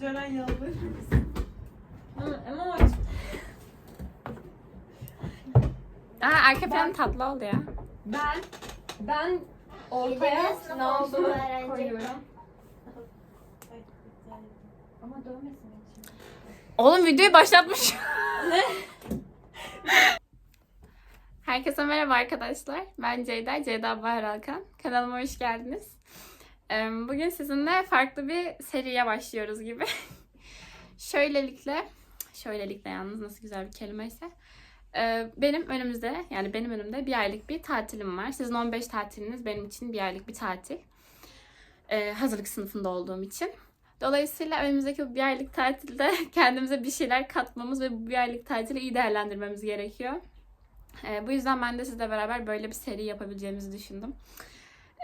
Ceren yalvarır mısın? Ama Aa, arka plan tatlı oldu ya. Ben ben ortaya sınıf ne olduğunu öğrenci. koyuyorum. Ama dövmesin için. Oğlum videoyu başlatmış. Herkese merhaba arkadaşlar. Ben Ceyda, Ceyda Bahar Alkan. Kanalıma hoş geldiniz. Bugün sizinle farklı bir seriye başlıyoruz gibi. Şöylelikle, şöylelikle yalnız nasıl güzel bir kelimeyse. Ee, Benim önümüzde, yani benim önümde bir aylık bir tatilim var. Sizin 15 tatiliniz benim için bir aylık bir tatil. Ee, Hazırlık sınıfında olduğum için. Dolayısıyla önümüzdeki bir aylık tatilde kendimize bir şeyler katmamız ve bu bir aylık tatili iyi değerlendirmemiz gerekiyor. Ee, bu yüzden ben de sizle beraber böyle bir seri yapabileceğimizi düşündüm.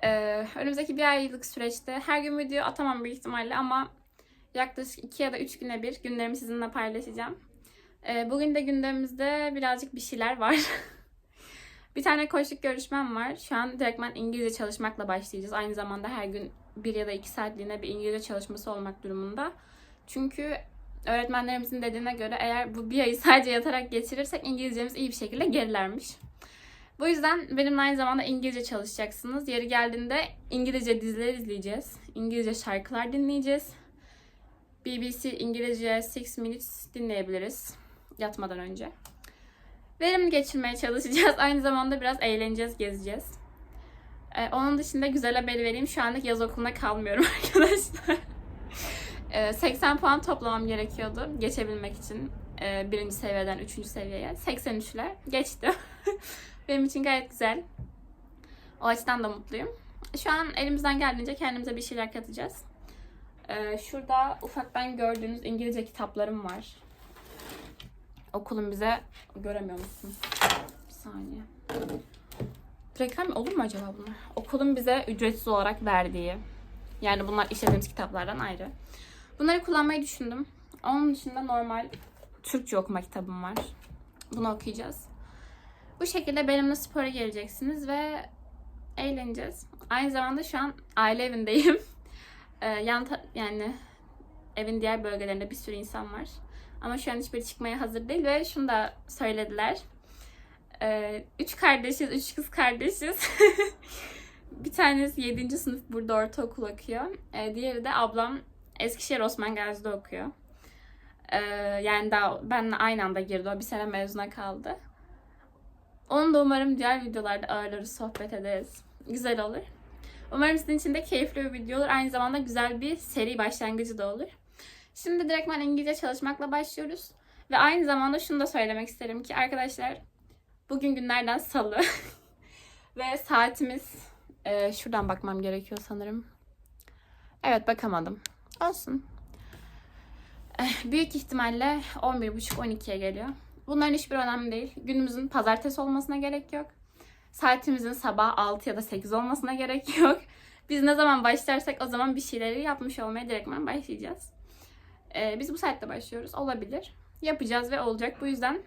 Ee, önümüzdeki bir aylık süreçte her gün video atamam büyük ihtimalle ama yaklaşık 2 ya da 3 güne bir günlerimi sizinle paylaşacağım. Ee, bugün de gündemimizde birazcık bir şeyler var. bir tane koçluk görüşmem var. Şu an direktmen İngilizce çalışmakla başlayacağız. Aynı zamanda her gün bir ya da iki saatliğine bir İngilizce çalışması olmak durumunda. Çünkü öğretmenlerimizin dediğine göre eğer bu bir ayı sadece yatarak geçirirsek İngilizcemiz iyi bir şekilde gerilermiş. Bu yüzden benimle aynı zamanda İngilizce çalışacaksınız. Yeri geldiğinde İngilizce diziler izleyeceğiz. İngilizce şarkılar dinleyeceğiz. BBC İngilizce 6 Minutes dinleyebiliriz yatmadan önce. Verimli geçirmeye çalışacağız. Aynı zamanda biraz eğleneceğiz, gezeceğiz. Ee, onun dışında güzel haberi vereyim. Şu anlık yaz okuluna kalmıyorum arkadaşlar. Ee, 80 puan toplamam gerekiyordu geçebilmek için. Ee, birinci seviyeden üçüncü seviyeye. 83'ler geçti. Benim için gayet güzel. O açıdan da mutluyum. Şu an elimizden geldiğince kendimize bir şeyler katacağız. Ee, şurada ufaktan gördüğünüz İngilizce kitaplarım var. Okulun bize göremiyor musun? Bir saniye. Reklam olur mu acaba bunlar? Okulun bize ücretsiz olarak verdiği. Yani bunlar işlediğimiz kitaplardan ayrı. Bunları kullanmayı düşündüm. Onun dışında normal Türkçe okuma kitabım var. Bunu okuyacağız. Bu şekilde benimle spora geleceksiniz ve eğleneceğiz. Aynı zamanda şu an aile evindeyim. Ee, yan yani evin diğer bölgelerinde bir sürü insan var. Ama şu an hiçbiri çıkmaya hazır değil ve şunu da söylediler. Ee, üç kardeşiz, üç kız kardeşiz. bir tanesi 7. sınıf burada ortaokul okuyor. Ee, diğeri de ablam Eskişehir Osman Gazi'de okuyor. Ee, yani daha benle aynı anda girdi. O bir sene mezuna kaldı. Onu da umarım diğer videolarda ağırlarız, sohbet ederiz. Güzel olur. Umarım sizin için de keyifli bir video olur. Aynı zamanda güzel bir seri başlangıcı da olur. Şimdi direktmen İngilizce çalışmakla başlıyoruz. Ve aynı zamanda şunu da söylemek isterim ki arkadaşlar bugün günlerden salı. Ve saatimiz e, şuradan bakmam gerekiyor sanırım. Evet bakamadım. Olsun. Eh, Büyük ihtimalle 11.30-12'ye geliyor. Bunların hiçbir önemli değil. Günümüzün pazartesi olmasına gerek yok. Saatimizin sabah 6 ya da 8 olmasına gerek yok. Biz ne zaman başlarsak o zaman bir şeyleri yapmış olmaya direktmen başlayacağız. Ee, biz bu saatte başlıyoruz. Olabilir. Yapacağız ve olacak. Bu yüzden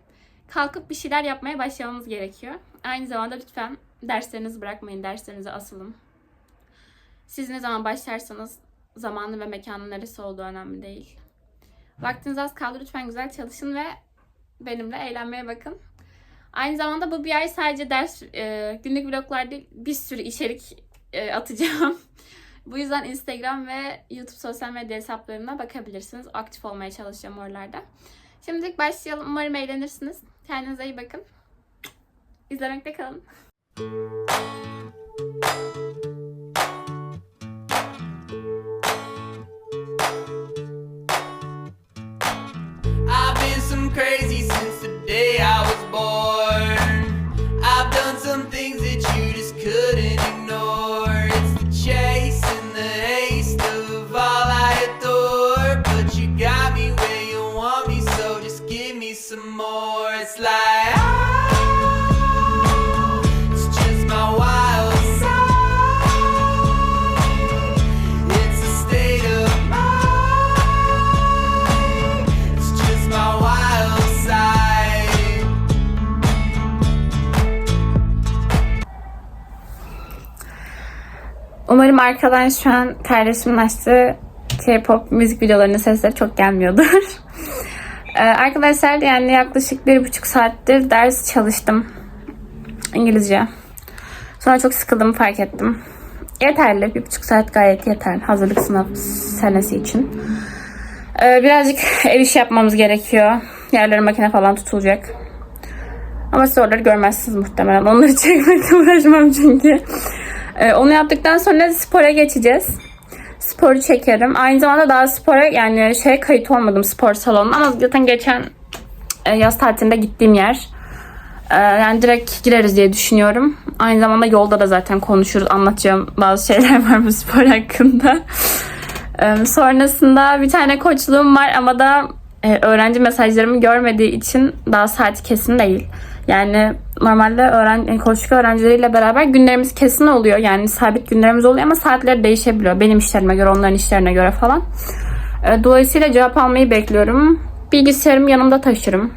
kalkıp bir şeyler yapmaya başlamamız gerekiyor. Aynı zamanda lütfen derslerinizi bırakmayın. Derslerinize asılın. Siz ne zaman başlarsanız zamanı ve mekanın neresi olduğu önemli değil. Vaktiniz az kaldı. Lütfen güzel çalışın ve benimle eğlenmeye bakın. Aynı zamanda bu bir ay sadece ders, e, günlük vloglar değil, bir sürü içerik e, atacağım. bu yüzden Instagram ve YouTube sosyal medya hesaplarına bakabilirsiniz. Aktif olmaya çalışacağım oralarda. Şimdilik başlayalım. Umarım eğlenirsiniz. Kendinize iyi bakın. İzlemekte kalın. Umarım arkadan şu an kardeşimin açtığı K-pop müzik videolarının sesleri çok gelmiyordur. Ee, arkadaşlar yani yaklaşık bir buçuk saattir ders çalıştım. İngilizce. Sonra çok sıkıldım fark ettim. Yeterli. Bir buçuk saat gayet yeter. Hazırlık sınav senesi için. Ee, birazcık ev işi yapmamız gerekiyor. Yerlere makine falan tutulacak. Ama siz oraları görmezsiniz muhtemelen. Onları çekmekle uğraşmam çünkü. Ee, onu yaptıktan sonra spora geçeceğiz. Sporu çekerim. Aynı zamanda daha spora yani şey kayıt olmadım spor salonuna ama zaten geçen e, yaz tatilinde gittiğim yer. Ee, yani direkt gireriz diye düşünüyorum. Aynı zamanda yolda da zaten konuşuruz. Anlatacağım bazı şeyler var bu spor hakkında. Ee, sonrasında bir tane koçluğum var ama da e, öğrenci mesajlarımı görmediği için daha saati kesin değil. Yani normalde öğren koçluk öğrencileriyle beraber günlerimiz kesin oluyor. Yani sabit günlerimiz oluyor ama saatleri değişebiliyor. Benim işlerime göre, onların işlerine göre falan. Ee, dolayısıyla cevap almayı bekliyorum. Bilgisayarımı yanımda taşırım.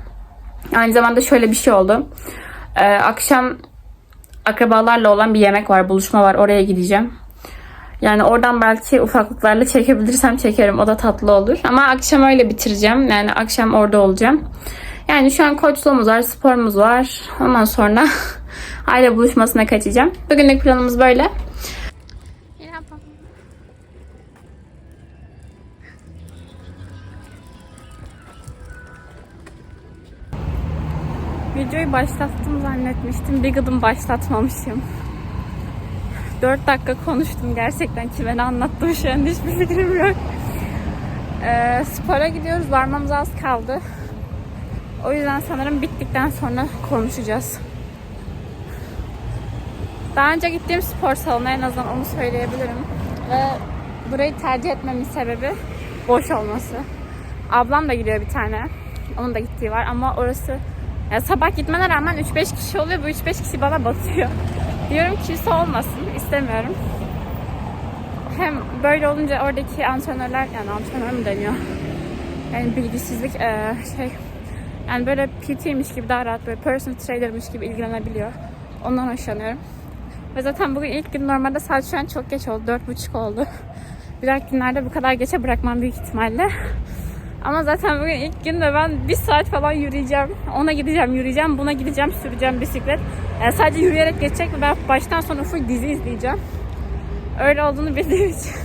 Aynı zamanda şöyle bir şey oldu. Ee, akşam akrabalarla olan bir yemek var, buluşma var. Oraya gideceğim. Yani oradan belki ufaklıklarla çekebilirsem çekerim. O da tatlı olur. Ama akşam öyle bitireceğim. Yani akşam orada olacağım. Yani şu an koçluğumuz var, sporumuz var. Ondan sonra aile buluşmasına kaçacağım. Bugünlük planımız böyle. Videoyu başlattım zannetmiştim. Bir gıdım başlatmamışım. 4 dakika konuştum gerçekten kime ne anlattım şu an hiçbir fikrim yok. Ee, spora gidiyoruz. Varmamız az kaldı. O yüzden sanırım bittikten sonra konuşacağız. Daha önce gittiğim spor salonu en azından onu söyleyebilirim. Ve burayı tercih etmemin sebebi boş olması. Ablam da gidiyor bir tane. Onun da gittiği var ama orası ya sabah gitmene rağmen 3-5 kişi oluyor. Bu 3-5 kişi bana batıyor. Diyorum kimse olmasın. istemiyorum. Hem böyle olunca oradaki antrenörler yani antrenör mü deniyor? Yani bilgisizlik şey yani böyle PT'ymiş gibi daha rahat böyle personal trainer'mış gibi ilgilenebiliyor. Ondan hoşlanıyorum. Ve zaten bugün ilk gün normalde saat şu an çok geç oldu. Dört buçuk oldu. Bir dahaki günlerde bu kadar geçe bırakmam büyük ihtimalle. Ama zaten bugün ilk gün ve ben bir saat falan yürüyeceğim. Ona gideceğim, yürüyeceğim. Buna gideceğim, süreceğim bisiklet. Yani sadece yürüyerek geçecek ve ben baştan sona full dizi izleyeceğim. Öyle olduğunu bildiğim için.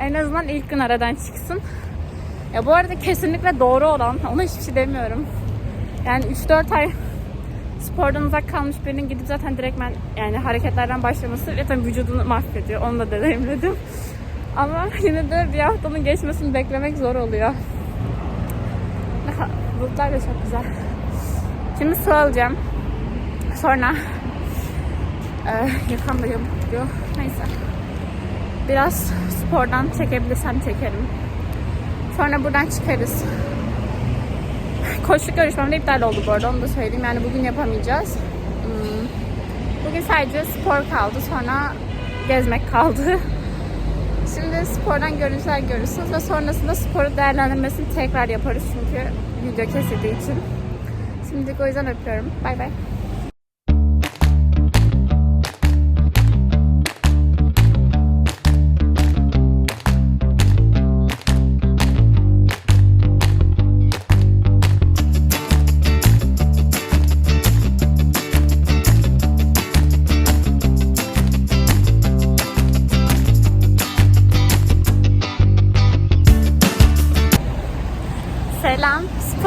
En azından ilk gün aradan çıksın. Ya bu arada kesinlikle doğru olan, ona hiçbir şey demiyorum. Yani 3-4 ay spordan uzak kalmış birinin gidip zaten direktmen yani hareketlerden başlaması zaten vücudunu mahvediyor. Onu da deneyimledim. Ama yine de bir haftanın geçmesini beklemek zor oluyor. Bulutlar da çok güzel. Şimdi su alacağım. Sonra e, yakam da. Neyse. Biraz spordan çekebilirsem çekerim. Sonra buradan çıkarız. Koşuk görüşmem de iptal oldu bu arada onu da söyleyeyim. Yani bugün yapamayacağız. Hmm. Bugün sadece spor kaldı. Sonra gezmek kaldı. Şimdi spordan görüntüler görürsünüz ve sonrasında sporu değerlendirmesini tekrar yaparız çünkü video kesildiği için. Şimdilik o yüzden öpüyorum. Bay bay.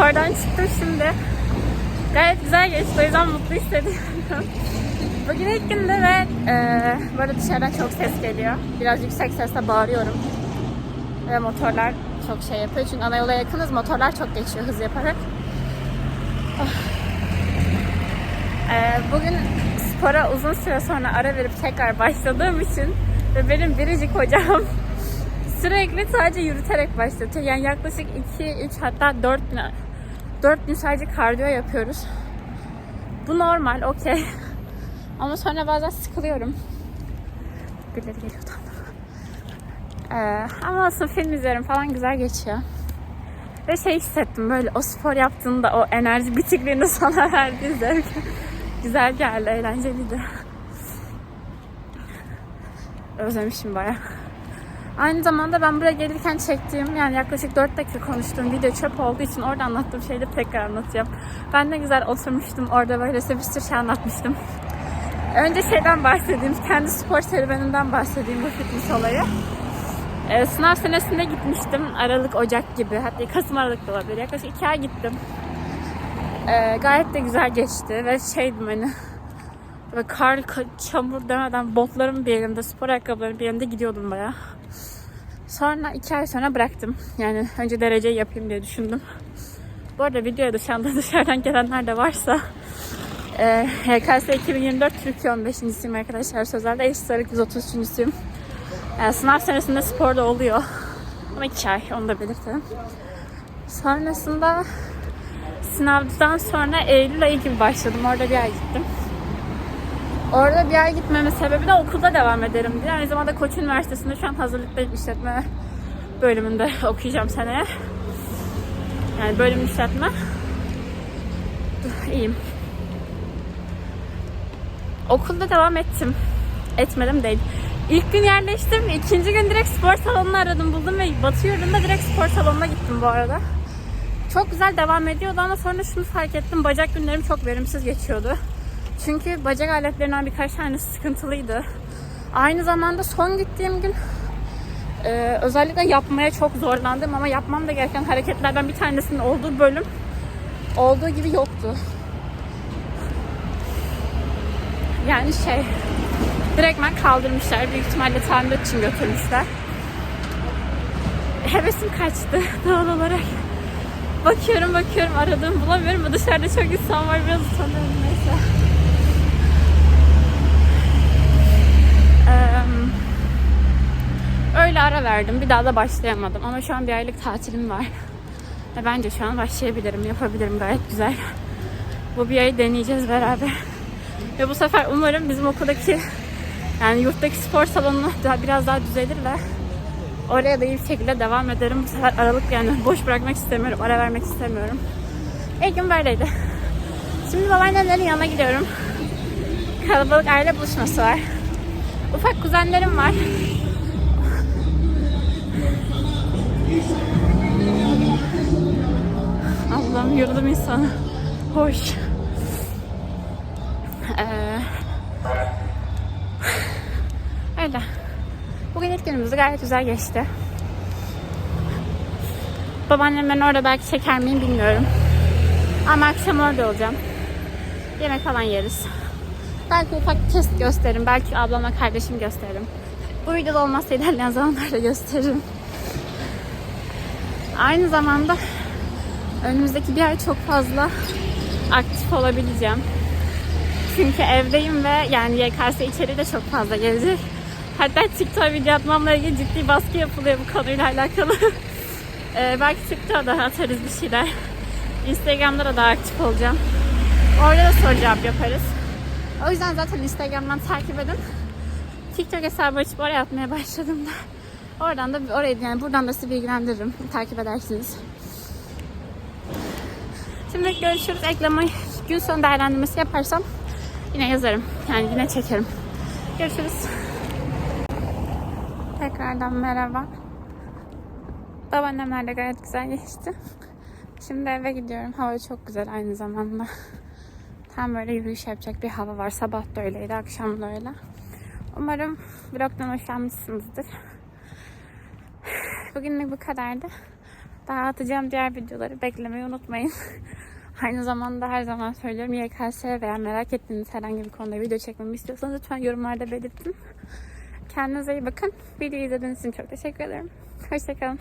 Spordan çıktım şimdi. Gayet güzel geçti. O yüzden mutlu hissediyorum. Bugün ilk günde ve e, böyle dışarıdan çok ses geliyor. Biraz yüksek sesle bağırıyorum. Ve motorlar çok şey yapıyor. Çünkü ana yola yakınız. Motorlar çok geçiyor hız yaparak. Ah. E, bugün spora uzun süre sonra ara verip tekrar başladığım için ve benim biricik hocam sürekli sadece yürüterek başlatıyor. Yani yaklaşık 2, 3 hatta 4 gün 4 gün sadece kardiyo yapıyoruz. Bu normal, okey. Ama sonra bazen sıkılıyorum. Birileri geliyor tam. Ee, ama aslında film izlerim falan güzel geçiyor. Ve şey hissettim böyle o spor yaptığında o enerji bitikliğini sana verdiği zevk. güzel geldi, eğlenceliydi. Özlemişim bayağı. Aynı zamanda ben buraya gelirken çektiğim yani yaklaşık 4 dakika konuştuğum video çöp olduğu için orada anlattığım şeyleri tekrar anlatacağım. Ben ne güzel oturmuştum orada böyle bir sürü şey anlatmıştım. Önce şeyden bahsedeyim, kendi spor serüvenimden bahsedeyim bu fitness olayı. Ee, sınav senesinde gitmiştim. Aralık, Ocak gibi. Hatta Kasım, Aralık da olabilir. Yaklaşık iki ay gittim. Ee, gayet de güzel geçti. Ve şeydim hani böyle kar, ka- çamur demeden botlarım bir elimde, spor ayakkabılarım bir elimde gidiyordum baya. Sonra iki ay sonra bıraktım. Yani önce dereceyi yapayım diye düşündüm. Bu arada videoya dışarıda dışarıdan gelenler de varsa e, HKS 2024 Türkiye 15.siyim arkadaşlar. Sözlerde eşit ağırlık 133.süyüm. Yani sınav senesinde spor da oluyor. Ama iki ay onu da belirtelim. Sonrasında sınavdan sonra Eylül ayı gibi başladım. Orada bir ay gittim. Orada bir ay gitmemin sebebi de okulda devam ederim diye. Aynı zamanda Koç Üniversitesi'nde şu an hazırlıktayım işletme bölümünde okuyacağım seneye. Yani bölüm işletme. İyiyim. Okulda devam ettim. Etmedim değil. İlk gün yerleştim. ikinci gün direkt spor salonunu aradım buldum ve Batı yurdunda direkt spor salonuna gittim bu arada. Çok güzel devam ediyordu ama sonra şunu fark ettim. Bacak günlerim çok verimsiz geçiyordu. Çünkü bacak aletlerinden birkaç tanesi sıkıntılıydı. Aynı zamanda son gittiğim gün e, özellikle yapmaya çok zorlandım ama yapmam da gereken hareketlerden bir tanesinin olduğu bölüm olduğu gibi yoktu. Yani şey direktmen kaldırmışlar. Büyük ihtimalle tamirat için götürmüşler. Hevesim kaçtı doğal olarak. Bakıyorum bakıyorum aradığımı bulamıyorum dışarıda çok insan var biraz utanıyorum neyse. Öyle ara verdim. Bir daha da başlayamadım. Ama şu an bir aylık tatilim var. Ve bence şu an başlayabilirim. Yapabilirim gayet güzel. Bu bir ayı deneyeceğiz beraber. Ve bu sefer umarım bizim okuldaki yani yurttaki spor salonu daha biraz daha düzelir ve oraya da iyi bir şekilde devam ederim. Bu sefer aralık yani boş bırakmak istemiyorum. Ara vermek istemiyorum. İlk gün böyleydi. Şimdi babaannemlerin yanına gidiyorum. Kalabalık aile buluşması var. Ufak kuzenlerim var. Allah'ım yurdum insanı. Hoş. Ee, öyle. Bugün ilk günümüz gayet güzel geçti. Babaannem ben orada belki çeker miyim bilmiyorum. Ama akşam orada olacağım. Yemek falan yeriz. Belki ufak test gösteririm. Belki ablama kardeşim gösteririm. Bu videoda olmazsa ilerleyen zamanlarda gösteririm. Aynı zamanda önümüzdeki bir ay çok fazla aktif olabileceğim. Çünkü evdeyim ve yani YKS içeriği de çok fazla gelecek. Hatta TikTok video atmamla ilgili ciddi baskı yapılıyor bu konuyla alakalı. Ee, belki TikTok'a da atarız bir şeyler. Instagram'da da daha aktif olacağım. Orada da soru cevap yaparız. O yüzden zaten Instagram'dan takip edin. TikTok hesabı açıp oraya atmaya başladım da. Oradan da orayı yani buradan da sizi bilgilendiririm. Takip edersiniz. Şimdi görüşürüz. Ekleme gün sonu değerlendirmesi yaparsam yine yazarım. Yani yine çekerim. Görüşürüz. Tekrardan merhaba. Babaannemlerle gayet güzel geçti. Şimdi eve gidiyorum. Hava çok güzel aynı zamanda. Tam böyle yürüyüş yapacak bir hava var. Sabah da öyleydi, akşam da öyle. Umarım vlogdan hoşlanmışsınızdır. Bugünlük bu kadardı. Daha atacağım diğer videoları beklemeyi unutmayın. Aynı zamanda her zaman söylüyorum YKS veya merak ettiğiniz herhangi bir konuda video çekmemi istiyorsanız lütfen yorumlarda belirtin. Kendinize iyi bakın. Videoyu izlediğiniz için çok teşekkür ederim. Hoşçakalın.